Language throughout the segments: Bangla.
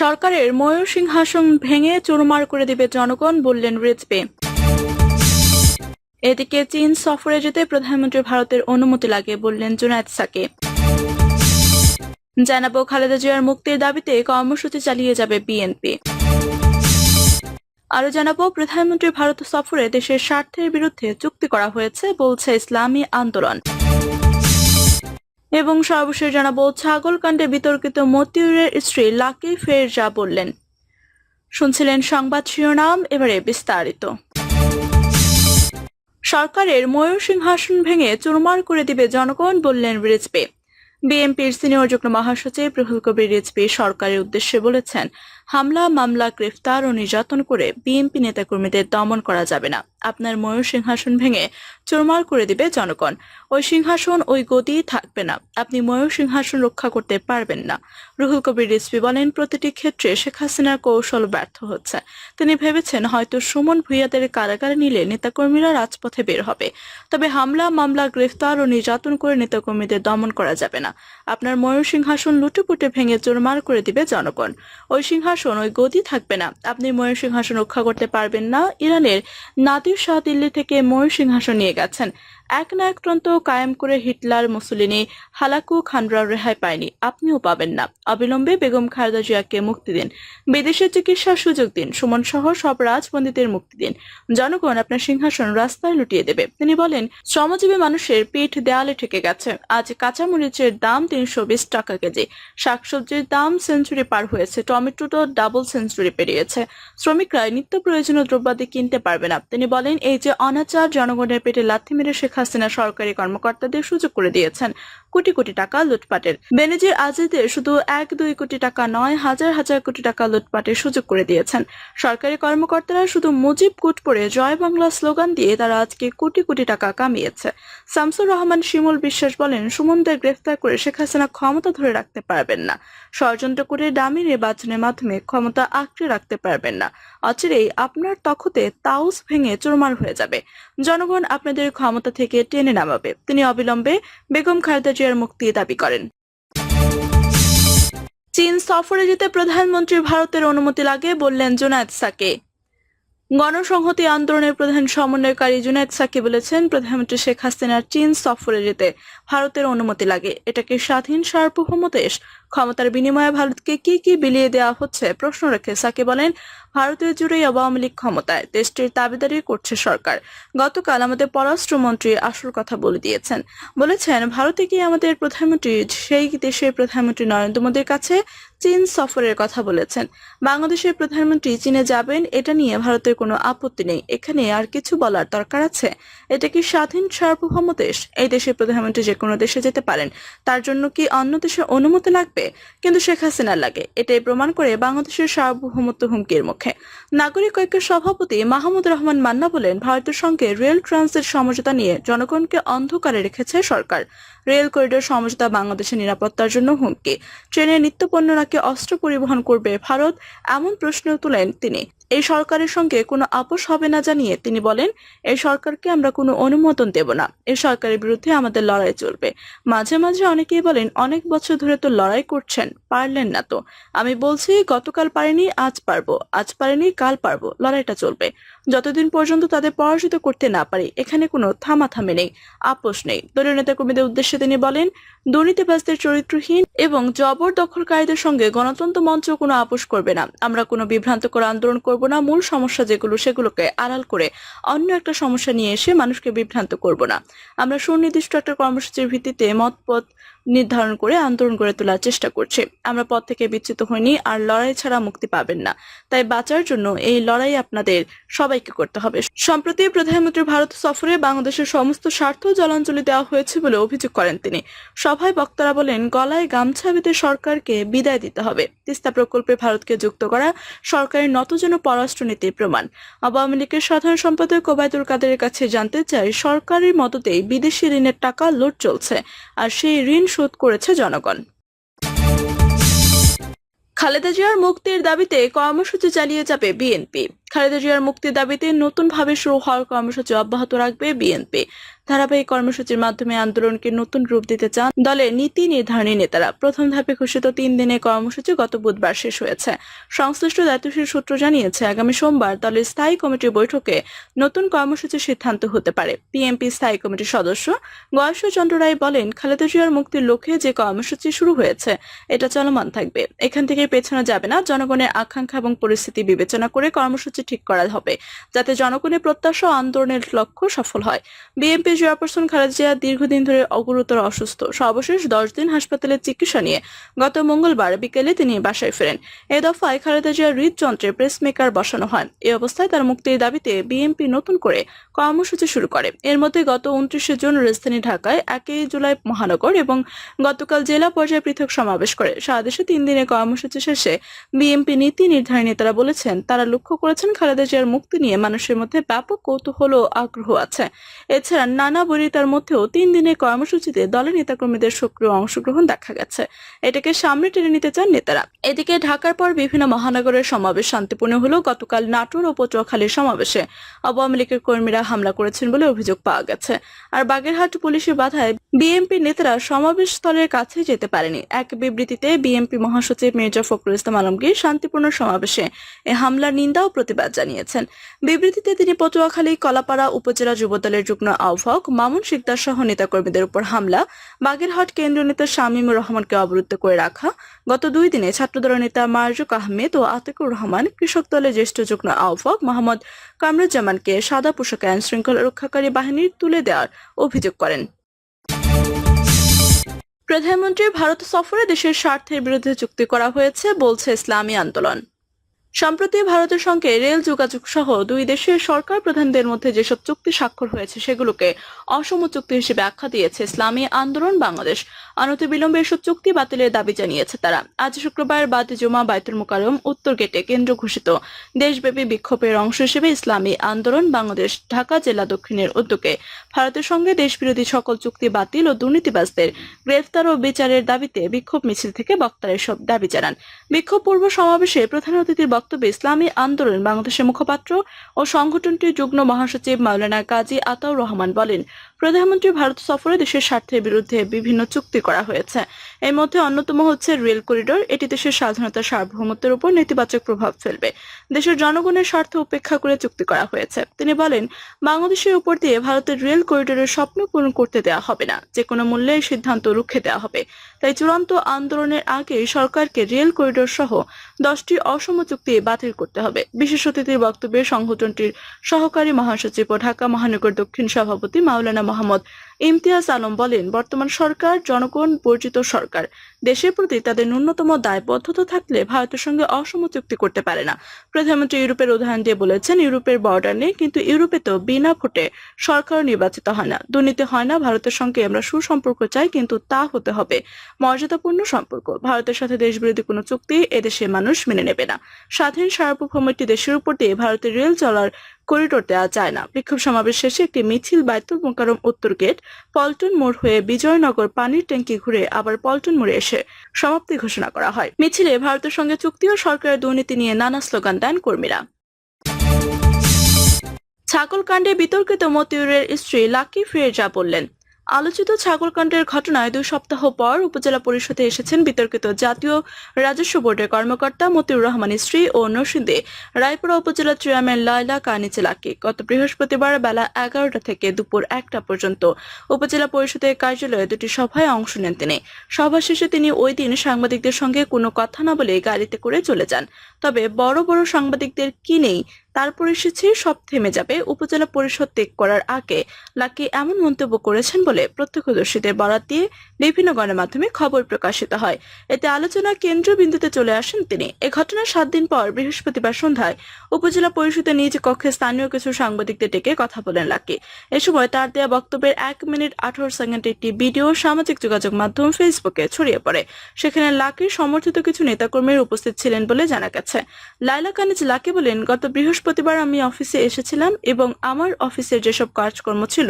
সরকারের ময়ূর সিংহাসন ভেঙে চুরমার করে দেবে জনগণ, বললেন রিজবে এদিকে চীন সফরে যেতে প্রধানমন্ত্রী ভারতের অনুমতি লাগে, বললেন জুনায়দ সাকে। জানাব খালেদা জিয়ার মুক্তির দাবিতে কর্মসূচি চালিয়ে যাবে বিএনপি। আরও জানাব, প্রধানমন্ত্রী ভারত সফরে দেশের স্বার্থের বিরুদ্ধে চুক্তি করা হয়েছে, বলছে ইসলামী আন্দোলন। এবং সর্বশেষ জানাব, ছাগলকাণ্ডে বিতর্কিত মতিউরের স্ত্রী লাকি ফেরজা বললেন। শুনছিলেন সংবাদ শিরোনাম, এবারে বিস্তারিত। সরকারের ময়ূর সিংহাসন ভেঙে চুরমার করে দিবে জনগণ বললেন রিজপে বিএনপির সিনিয়র যুগ্ম মহাসচিব রুহুল কবির রিজপি সরকারের উদ্দেশ্যে বলেছেন, হামলা, মামলা, গ্রেফতার ও নির্যাতন করে বিএনপি নেতাকর্মীদের দমন করা যাবে না। আপনার ময়ূর সিংহাসন ভেঙে চুরমার করে দিবে জনগণ। ওই সিংহাসন, ওই গদিই থাকবে না। আপনি ময়ূর সিংহাসন রক্ষা করতে পারবেন না। রুহুল কবির রিজভি বলেন, প্রতিটি ক্ষেত্রে শেখ হাসিনার কৌশল ব্যর্থ হচ্ছে। তিনি ভেবেছেন, হয়তো সুমন ভূঁইয়াদের কারাগারে নিলে নেতাকর্মীরা রাজপথে বের হবে। তবে হামলা, মামলা, গ্রেফতার ও নির্যাতন করে নেতাকর্মীদের দমন করা যাবে না। আপনার ময়ূর সিংহাসন লুটেপুটে ভেঙে চোরমার করে দিবে জনগণ। ওই সিংহাসন ওই গদি থাকবে না। আপনি ময়ূর সিংহাসন রক্ষা করতে পারবেন না। ইরানের নাদির শাহ দিল্লি থেকে ময়ূর সিংহাসন নিয়ে গেছেন। এক না এক প্রান্ত কায়েম করে হিটলার, মুসলিনি, হালাকু খানরা রেহাই পায়নি। আপনিও পাবেন না। অবিলম্বে বেগম খালেদা জিয়াকে মুক্তি দিন। বিদেশে চিকিৎসার সুযোগ দিন। সুমন সহ সব রাজবন্দীদের মুক্তি দিন। জনগণ আপনার সিংহাসন রাস্তায় লুটিয়ে দেবে। তিনি বলেন, শ্রমজীবী মানুষের পিঠ দেয়ালে ঠেকে গেছে। আজ কাঁচামরিচের দাম তিনশো বিশ টাকা কেজি। শাকসবজির দাম সেঞ্চুরি পার হয়েছে। টমেটো তো ডাবল সেঞ্চুরি পেরিয়েছে। শ্রমিকরা নিত্য প্রয়োজনীয় দ্রব্যাদি কিনতে পারবে না। তিনি বলেন, এই যে অনাচার জনগণের পেটে লাথি মেরে শেখ হাসিনা সরকারি কর্মকর্তাদের সুযোগ করে দিয়েছেন। কোটি কোটি টাকা লুটপাটের। বেনেজির আজিদের শুধু এক দুই কোটি টাকা নয়, হাজার হাজার কোটি টাকা লুটপাটের সুযোগ করে দিয়েছেন। সরকারি কর্মকর্তারা শুধু মুজিব কুট পরে জয় বাংলা স্লোগান দিয়ে তারা আজকে কোটি কোটি টাকা কামিয়েছে। শামসুর রহমান, শিমুল বিশ্বাস বলেন, সুমনদের গ্রেফতার করে শেখ হাসিনা ক্ষমতা ধরে রাখতে পারবেন না। ষড়যন্ত্র করে দামি নির্বাচনের মাধ্যমে ক্ষমতা আঁকড়ে রাখতে পারবেন না। অচিরেই আপনার তখতে তাউস ভেঙে চুরমার হয়ে যাবে। জনগণ আপনাদের ক্ষমতা থেকে টেনে নামাবে। তিনি অবিলম্বে বেগম খালেদা জিয়ার মুক্তি দাবি করেন। চীন সফরে যেতে প্রধানমন্ত্রী ভারতের অনুমতি লাগে বললেন জুনায়দ সাকে। গণসংহতি আন্দোলনের প্রধান সমন্বয়কারী জুনায়দ সাকে বলেছেন, প্রধানমন্ত্রী শেখ হাসিনার চীন সফরে যেতে ভারতের অনুমতি লাগে। এটাকে স্বাধীন সার্বভৌম দেশ ক্ষমতার বিনিময়ে ভারতকে কি কি বিলিয়ে দেওয়া হচ্ছে, প্রশ্ন রেখে সাকি বলেন ভারতের জুড়েই আওয়ামী লীগ ক্ষমতায়, দেশটির দাবিদারি করছে সরকার। গতকাল আমাদের পররাষ্ট্রমন্ত্রী আসল কথা বলে দিয়েছেন। বলেছেন, ভারতে গিয়ে আমাদের প্রধানমন্ত্রী, সেই দেশের প্রধানমন্ত্রী নরেন্দ্র মোদীর কাছে চীন সফরের কথা বলেছেন। বাংলাদেশের প্রধানমন্ত্রী চীনে যাবেন, এটা নিয়ে ভারতের কোনো আপত্তি নেই। এখানে আর কিছু বলার দরকার আছে? এটা কি স্বাধীন, সার্বভৌম দেশ? এই দেশের প্রধানমন্ত্রী যে কোনো দেশে যেতে পারেন। তার জন্য কি অন্য দেশের অনুমতি লাগবে? কিন্তু শেখ হাসিনার লাগে। এটাই প্রমাণ করে বাংলাদেশের সার্বভৌমত্ব হুমকির মুখে। নাগরিক ঐক্যের সভাপতি মাহমুদ রহমান মান্না বলেন, ভারতের সঙ্গে রেল ট্রান্সের সমঝোতা নিয়ে জনগণকে অন্ধকারে রেখেছে সরকার। রেল করিডোর সমঝোতা বাংলাদেশের নিরাপত্তার জন্য হুমকি। ট্রেনে নিত্যপণ্য নাকি অস্ত্র পরিবহন করবে ভারত? এমন প্রশ্ন তুলেন তিনি। এই সরকারের সঙ্গে কোনো আপোষ হবে না জানিয়ে তিনি বলেন, এই সরকারকে আমরা কোনো অনুমোদন দেব না। এই সরকারের বিরুদ্ধে আমাদের লড়াই চলবে। মাঝে মাঝে অনেকেই বলেন, অনেক বছর ধরে তো লড়াই করছেন, পারলেন না তো। আমি বলছি, গতকাল পারিনি, আজ পারব। আজ পারিনি, কাল পারব। লড়াইটা চলবে। যতদিন পর্যন্ত তাদের পরাজিত করতে না পারি, এখানে কোনো থামাথামি নেই, আপোষ নেই। দলীয় নেতা কর্মীদের উদ্দেশ্যে তিনি বলেন দুর্নীতিবাজদের চরিত্রহীন এবং জবর দখলকারীদের সঙ্গে গণতন্ত্র মঞ্চ কোনো আপোষ করবে না। আমরা কোনো বিভ্রান্তকর আন্দোলন করব না, মূল সমস্যা যেগুলো সেগুলোকে আড়াল করে অন্য একটা সমস্যা নিয়ে এসে মানুষকে বিভ্রান্ত করব না। আমরা সুনির্দিষ্ট একটা কর্মসূচির ভিত্তিতে মতপথ নির্ধারণ করে আন্দোলন গড়ে তোলার চেষ্টা করছে। আমরা পথ থেকে বিচ্যুত হইনি আর লড়াই ছাড়া মুক্তি পাবেন না। তাই বাঁচার জন্য এই লড়াই আপনাদের সবাইকে করতে হবে। সম্প্রতি প্রধানমন্ত্রী ভারত সফরে বাংলাদেশের সমস্ত স্বার্থ জলাঞ্জলি দেওয়া হয়েছে বলে অভিযোগ করেন তিনি। সভায় বক্তারা বলেন, গলায় গামছা বেঁধে সরকারকে বিদায় দিতে হবে। তিস্তা প্রকল্পে ভারতকে যুক্ত করা সরকারের নতজন পররাষ্ট্রনীতির প্রমাণ। আওয়ামী লীগের সাধারণ সম্পাদক ওবায়দুল কাদেরের কাছে জানতে চাই, সরকারের মততেই বিদেশি ঋণের টাকা লোট চলছে। আর সেই ঋণ শোধ করেছে জনগণ। খালেদা জিয়ার মুক্তির দাবিতে কর্মসূচি চালিয়ে যাবে বিএনপি। খালেদা জিয়ার মুক্তির দাবিতে নতুনভাবে শুরু হওয়ার কর্মসূচি অব্যাহত রাখবে বিএনপি। ধারাবাহিক কর্মসূচির মাধ্যমে আন্দোলনকে নতুন রূপ দিতে চান দলের নীতি নির্ধারণী নেতারা। প্রথম ধাপে ঘোষিত তিন দিনের কর্মসূচি গত বুধবার শেষ হয়েছে। সংশ্লিষ্ট দায়িত্বশীল সূত্র জানিয়েছে, আগামী সোমবার দলের স্থায়ী কমিটির বৈঠকে নতুন কর্মসূচির সিদ্ধান্ত হতে পারে। পিএমপি স্থায়ী কমিটির সদস্য গয়েশ চন্দ্র রায় বলেন, খালেদা জিয়ার মুক্তির লক্ষ্যে যে কর্মসূচি শুরু হয়েছে, এটা চলমান থাকবে। এখান থেকে পেছানো যাবে না। জনগণের আকাঙ্ক্ষা এবং পরিস্থিতি বিবেচনা করে কর্মসূচি ঠিক করা হবে, যাতে জনগণের প্রত্যাশা আন্দোলনের লক্ষ্য সফল হয়। বিএনপি চেয়ারপারসন খালেদা জিয়া দীর্ঘদিন ধরে অগুরুতর অসুস্থ। সর্বশেষ দশ দিন হাসপাতালে চিকিৎসা নিয়ে গত মঙ্গলবার বিকেলে তিনি বাসায় ফেরেন। এ দফায় খালেদা জিয়ার হৃদযন্ত্রে প্রেসমেকার বসানো হয়। এই অবস্থায় তার মুক্তির দাবিতে বিএনপি নতুন করে কর্মসূচি শুরু করে। এর মধ্যে গত উনত্রিশে জুন রাজধানী ঢাকায় একই জুলাই মহানগর এবং গতকাল জেলা পর্যায়ে পৃথক সমাবেশ করে। সারা দেশে তিন দিনের কর্মসূচি শেষে বিএনপি নীতি নির্ধারণী নেতারা বলেছেন, তারা লক্ষ্য করেছেন খালেদা জিয়ার মুক্তি নিয়ে মানুষের মধ্যে ব্যাপক কৌতূহল ও আগ্রহ আছে। এছাড়া নানা বরিতার মধ্যেও তিন দিনের কর্মসূচিতে দলের নেতাকর্মীদের সক্রিয় অংশগ্রহণ দেখা গেছে। এটাকে সামনে টেনে নিতে চান নেতারা। এদিকে ঢাকার পর বিভিন্ন মহানগরের সমাবেশ শান্তিপূর্ণ হলেও গতকাল নাটোর ও পটুয়াখালীর সমাবেশে আওয়ামী লীগের কর্মীরা হামলা করেছেন বলে অভিযোগ পাওয়া গেছে। আর বাগেরহাট পুলিশের বাধায় বিএনপি নেতারা সমাবেশ স্থলের কাছে যেতে পারেনি। এক বিবৃতিতে বিএনপি মহাসচিব মির্জা ফখরুল ইসলাম আলমগীর শান্তিপূর্ণ সমাবেশে এ হামলার নিন্দা ও প্রতিবাদ জানিয়েছেন। বিবৃতিতে তিনি পটুয়াখালী, কলাপাড়া উপজেলা যুবদলের যুগ্ম আহ্বায়ক মামুন শিকদার সহ নেতাকর্মীদের উপর হামলা, বাগেরহাট কেন্দ্রীয় নেতা শামীমুর রহমানকে অবরুদ্ধ করে রাখা, গত দুই দিনে ছাত্রদল নেতা মারজুক আহমেদ ও আতিকুর রহমান কৃষক দলের জ্যেষ্ঠ যুগ্ম আহ্বায়ক মোহাম্মদ কামরুজ্জামানকে সাদা পোশাকে আইন শৃঙ্খলা রক্ষাকারী বাহিনীর তুলে দেওয়ার অভিযোগ করেন। প্রধানমন্ত্রী ভারত সফরে দেশের স্বার্থের বিরুদ্ধে চুক্তি করা হয়েছে বলছে ইসলামী আন্দোলন। সম্প্রতি ভারতের সঙ্গে রেল যোগাযোগ সহ দুই দেশের সরকার প্রধানদের মধ্যে যেসব চুক্তি স্বাক্ষর হয়েছে, সেগুলোকে অসম চুক্তি হিসেবে আখ্যা দিয়েছে ইসলামী আন্দোলন বাংলাদেশ। অনতিবিলম্বে এসব চুক্তি বাতিলের দাবি জানিয়েছে তারা। আজ শুক্রবার বাদ জুমা বায়তুল মোকারম উত্তর গেটে কেন্দ্র ঘোষিত দেশব্যাপী বিক্ষোভের অংশ হিসেবে ইসলামী আন্দোলন বাংলাদেশ, ঢাকা জেলা দক্ষিণের উদ্যোগে ভারতের সঙ্গে দেশবিরোধী সকল চুক্তি বাতিল ও দুর্নীতিবাজদের গ্রেফতার ও বিচারের দাবিতে বিক্ষোভ মিছিল থেকে বক্তারা এসব দাবি জানান। বিক্ষোভ পূর্ব সমাবেশে প্রধান অতিথির বক্তব্যে ইসলামী আন্দোলন বাংলাদেশের মুখপাত্র ও সংগঠনটির যুগ্ম মহাসচিব মাওলানা কাজী আতাউর রহমান বলেন প্রধানমন্ত্রী ভারত সফরে দেশের স্বার্থের বিরুদ্ধে বিভিন্ন চুক্তি করা হয়েছে। এর মধ্যে অন্যতম হচ্ছে রেল করিডোর। এটি দেশের স্বাধীনতা সার্বভৌমত্বের উপর নেতিবাচক প্রভাব ফেলবে। দেশের জনগণের স্বার্থ উপেক্ষা করে চুক্তি করা হয়েছে। তিনি বলেন, বাংলাদেশের উপর দিয়ে ভারতের রেল করিডোরের স্বপ্ন পূরণ করতে দেওয়া হবে না। যে কোনো মূল্যে এই সিদ্ধান্ত রুখে দেওয়া হবে। তাই চূড়ান্ত আন্দোলনের আগে সরকারকে রেল করিডোর সহ দশটি অসম চুক্তি বাতিল করতে হবে। বিশেষ অতিথির বক্তব্যে সংগঠনটির সহকারী মহাসচিব ও ঢাকা মহানগর দক্ষিণ সভাপতি মাওলানা মোহাম্মদ ইমতিয়াজ আলম বলেন, বর্তমান সরকার জনগণ বর্জিত সরকার। দেশের প্রতি তাদের ন্যূনতম দায়বদ্ধতা থাকলে ভারতের সঙ্গে অসম চুক্তি করতে পারে না। প্রধানমন্ত্রী ইউরোপের উদাহরণ দিয়ে বলেছেন, ইউরোপের বর্ডার নেই, কিন্তু ইউরোপে তো বিনা ভোটে সরকার নির্বাচিত হয় না। দুর্নীতি হয় না, ভারতের সঙ্গে আমরা সুসম্পর্ক চাই, কিন্তু তা হতে হবে মর্যাদাপূর্ণ সম্পর্ক। ভারতের সাথে দেশবিরোধী কোনো চুক্তি এদেশের মানুষ মেনে নেবে না। স্বাধীন সার্বভৌম একটি দেশের উপর দিয়ে ভারতের রেল চলার করিডোর দেওয়া যায় না। বিক্ষোভ সমাবেশ শেষে একটি মিছিল বাইতুল মোকারম উত্তর গেট পল্টন মোড় হয়ে বিজয়নগর পানির ট্যাঙ্কি ঘুরে আবার পল্টন মোড়ে এসে সমাপ্তি ঘোষণা করা হয়। মিছিলে ভারতের সঙ্গে চুক্তি ও সরকারের দুর্নীতি নিয়ে নানা স্লোগান দেন কর্মীরা। ছাগল কাণ্ডে বিতর্কিত মতিউরের স্ত্রী লাকি ফিরে যা বললেন আলোচিত ছাগলকাণ্ডের ঘটনায় দুই সপ্তাহ পর উপজেলা পরিষদে এসেছেন বিতর্কিত জাতীয় রাজস্ব বোর্ডের কর্মকর্তা মতিউর রহমানের স্ত্রী ও নরসিংদী, রায়পুরা উপজেলা চেয়ারম্যান লায়লা কানিচে লাকি গত বৃহস্পতিবার বেলা এগারোটা থেকে দুপুর একটা পর্যন্ত উপজেলা পরিষদের কার্যালয়ে দুটি সভায় অংশ নেন তিনি। সভা শেষে তিনি ওই দিন সাংবাদিকদের সঙ্গে কোনো কথা না বলে গাড়িতে করে চলে যান। তবে বড় বড় সাংবাদিকদের কি নেই তারপর এসেছে, সব থেমে যাবে, উপজেলা পরিষদ ত্যাগ করার আগে লাকি এমন মন্তব্য করেছেন বলে প্রত্যক্ষদর্শীদের বরাত দিয়ে বিভিন্ন গণমাধ্যমে খবর প্রকাশিত হয়। এতে আলোচনা কেন্দ্রবিন্দুতে চলে আসেন তিনি। এ ঘটনার সাত দিন পর বৃহস্পতিবার সন্ধ্যায় উপজেলা পরিষদের নিজ কক্ষে স্থানীয় কিছু সাংবাদিকদের ডেকে কথা বলেন লাকি। এ সময় তার দেয়া বক্তব্যের এক মিনিট আঠারো সেকেন্ডের একটি ভিডিও সামাজিক যোগাযোগ মাধ্যম ফেসবুকে ছড়িয়ে পড়ে। সেখানে লাকির সমর্থিত কিছু নেতাকর্মীর উপস্থিত ছিলেন বলে জানা গেছে। লাইলা কানিজ লাকি বলেন, গত বৃহস্পতি বৃহস্পতিবার আমি অফিসে এসেছিলাম এবং আমার অফিসের যেসব কাজকর্ম ছিল,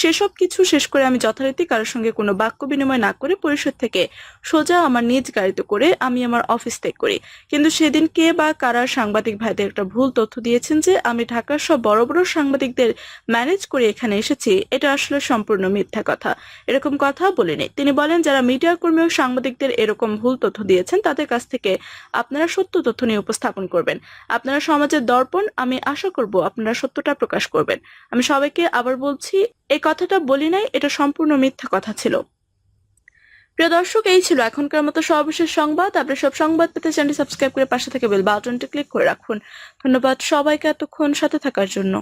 সেসব কিছু শেষ করে আমি যথারীতি কারোর সঙ্গে কোনো বাক্য বিনিময় না করে পরিষদ থেকে সোজা আমার নিজ গাড়িতে করে আমি আমার অফিস ত্যাগ করি। কিন্তু সেদিন কে বা কারা সাংবাদিক ভাইদের একটা ভুল তথ্য দিয়েছেন যে আমি ঢাকার সব বড় বড় সাংবাদিকদের ম্যানেজ করে এখানে এসেছি, এটা আসলে সম্পূর্ণ মিথ্যা কথা। এরকম কথা বলিনি। তিনি বলেন, যারা মিডিয়া কর্মী ও সাংবাদিকদের এরকম ভুল তথ্য দিয়েছেন, তাদের কাছ থেকে আপনারা সত্য তথ্য নিয়ে উপস্থাপন করবেন। আপনারা সমাজের দর্পণ আমি আশা করব আপনারা সত্যটা প্রকাশ করবেন। আমি সবাইকে আবার বলছি, এই কথাটা বলি নাই, এটা সম্পূর্ণ মিথ্যা কথা ছিল। প্রিয় দর্শক, এই ছিল এখনকার মতো সর্বশেষ সংবাদ। আপনি সব সংবাদ পেতে চ্যানেলটি সাবস্ক্রাইব করে পাশে থেকে বেল বাটনটি ক্লিক করে রাখুন। ধন্যবাদ সবাইকে এতক্ষণ সাথে থাকার জন্য।